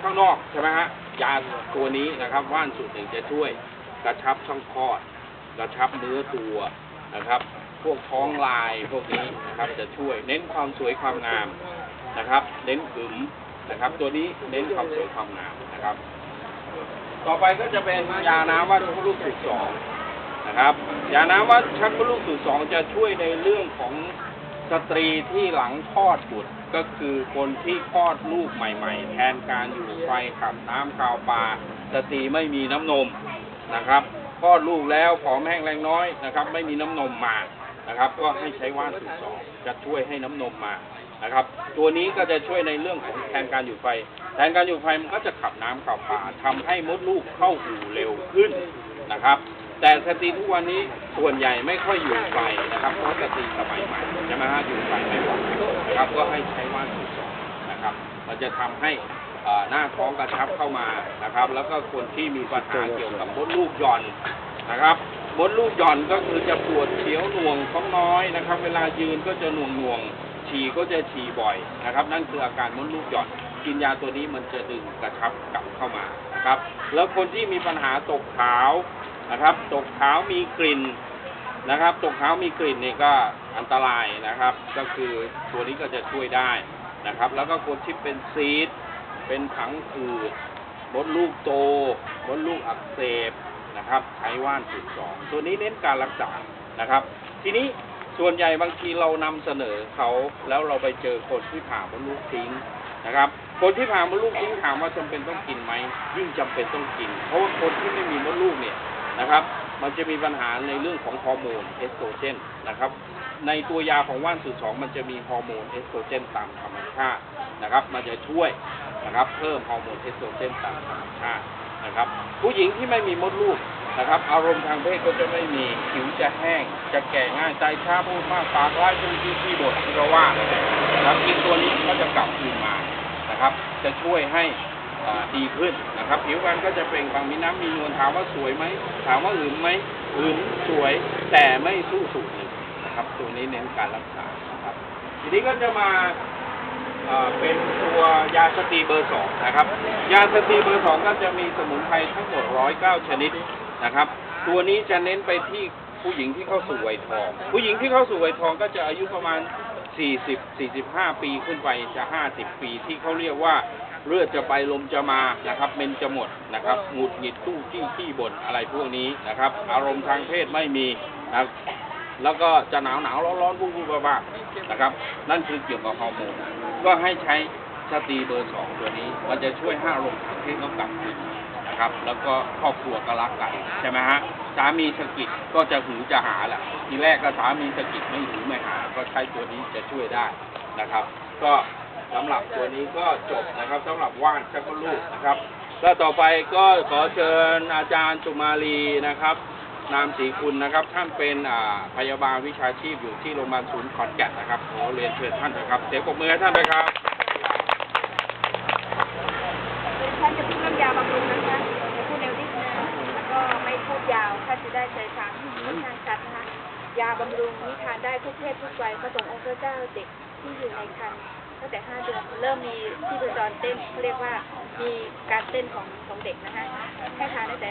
ข้างนอกใช่ไหมฮะยาตัวนี้นะครับว่านสูตรหนึ่งจะช่วยกระชับช่องคลอด กระชับเนื้อตัวนะครับ พวกท้องลายพวกนี้นะครับจะช่วยเน้นความสวยความงามนะครับ เน้นอึมนะครับ ตัวนี้เน้นความสวยความงามนะครับ ต่อไปก็จะเป็นยาน้ำวัดชักมดลูกสูตรสองนะครับ ยาน้ำวัดชักมดลูกสูตรสองจะช่วยในเรื่องของ สตรีที่หลังคลอดบุตรก็คือคนที่คลอดลูกใหม่ๆ แทนการอยู่ไฟขับน้ำกาวปลาสตรีไม่มีน้ำนมนะครับคลอดลูกแล้วผอมแห้งแรงน้อยนะครับ ไม่มีน้ำนมมานะครับ ก็ให้ใช้ว่านสูตรสองจะช่วยให้น้ำนมมานะครับ ตัวนี้ก็จะช่วยในเรื่องของแทนการอยู่ไฟ แทนการอยู่ไฟมันก็จะขับน้ำขับปลาทำให้มดลูกเข้าอู่เร็วขึ้นนะครับ แต่สตรีทุกวันนี้ส่วนใหญ่ไม่ค่อยอยู่ไฟนะครับเพราะสตรีสมัยใหม่ใช่ไหมฮะอยู่ไฟไม่ไหวนะครับก็ให้ใช้ว่านสูตรสองนะครับมันจะทำให้อ่อหน้าท้องกระชับเข้ามานะครับ แล้วก็คนที่มีปัญหาเกี่ยวกับมดลูกหย่อนนะครับมดลูกหย่อนก็คือจะปวดเสียวหน่วงท้องน้อยนะครับ เวลายืนก็จะหน่วงหน่วงฉี่ก็จะฉี่บ่อยนะครับ นั่นคืออาการมดลูกหย่อนกินยาตัวนี้มันจะดึงกระชับกลับเข้ามานะครับ แล้วคนที่มีปัญหาตกขาว นะครับตกขาวมีกลิ่นนะครับ ตกขาวมีกลิ่นนี่ก็อันตรายนะครับ ก็คือตัวนี้ก็จะช่วยได้นะครับ แล้วก็คนที่เป็นซีด เป็นผังผืดมดลูกโตมดลูกอักเสบนะครับใช้ว่านสูตรสองตัวนี้เน้นการรักษานะครับ ทีนี้ส่วนใหญ่บางทีเรานำเสนอเขาแล้วเราไปเจอคนที่ผ่ามดลูกทิ้งนะครับ คนที่ผ่ามดลูกทิ้งถามว่าจำเป็นต้องกินไหมยิ่งจำเป็นต้องกิน เพราะว่าคนที่ไม่มีมดลูกเนี่ย นะครับ มันจะมีปัญหาในเรื่องของฮอร์โมนเอสโตรเจนนะครับ ในตัวยาของว่านสูตรสองมันจะมีฮอร์โมนเอสโตรเจนตามธรรมชาตินะครับ มันจะช่วยนะครับเพิ่มฮอร์โมนเอสโตรเจนตามธรรมชาตินะครับ ผู้หญิงที่ไม่มีมดลูกนะครับ อารมณ์ทางเพศก็จะไม่มีผิวจะแห้ง จะแก่ง่ายใจช้าพูดมากปากร้ายพูดที่ที่บที่เราว่านะครับกินตัวนี้ก็จะกลับคืนมานะครับ จะช่วยให้ ดีขึ้นนะครับ ผิวพรรณก็จะเปล่งปลั่งมีน้ำมีนวลถามว่าสวยไหมถามว่าอึมไหมอึมสวยแต่ไม่สู้สูตรหนึ่งนะครับตัวนี้เน้นการรักษานะครับ ทีนี้ก็จะมาเป็นตัวยาสตรีเบอร์สองนะครับ ยาสตรีเบอร์สองก็จะมีสมุนไพรทั้งหมดร้อยเก้าชนิดนะครับ ตัวนี้จะเน้นไปที่ผู้หญิงที่เข้าสู่วัยทอง ผู้หญิงที่เข้าสู่วัยทองก็จะอายุประมาณ 40 45 ปีขึ้นไปจะ 50 ปีที่เขาเรียกว่า เลือดจะไปลมจะมานะครับเมนจะหมดนะครับหงุดหงิดตู้ขี้ขี้บ่นอะไรพวกนี้นะครับ อารมณ์ทางเพศไม่มีนะแล้วก็จะหนาวหนาวร้อนร้อนวุ่นวุ่นบ้าๆนะครับ นั่นคือเกี่ยวกับฮอร์โมนก็ให้ใช้สตีเบอร์สองตัวนี้ มันจะช่วยห้อารมณ์ทางเพศเขากลับคืนนะครับ แล้วก็ครอบครัวก็รักกันใช่ไหมฮะสามีสะกิดก็จะหือจะหาแหละทีแรกก็สามีสะกิดไม่หือไม่หา ก็ใช้ตัวนี้จะช่วยได้นะครับ ก็ สำหรับตัวนี้ก็จบนะครับสำหรับว่านชักมดลูกนะครับแล้วต่อไปก็ขอเชิญอาจารย์สุมาลีนะครับ นามศรีคุณนะครับ ท่านเป็นอ่าพยาบาลวิชาชีพอยู่ที่โรงพยาบาลศูนย์ขอนแก่นนะครับขอเรียนเชิญท่านนะครับเสียงปรบมือให้ท่านด้วยครับท่านจะพูดเรื่องยาบำรุงนะคะจะพูดเร็วนิดนึงแล้วก็ไม่พูดยาวท่านจะได้ใจฟังค่อนข้างชัดนะคะยาบำรุงนี้ทานได้ทุกเพศทุกวัยผสมองค์พระเจ้าเด็กที่อยู่ในครรภ์ ตั้งแต่5เดือนเริ่มมีที่ประจรเต้นเขาเรียกว่ามีการเต้นของของเด็กนะคะให้ทานได้แต่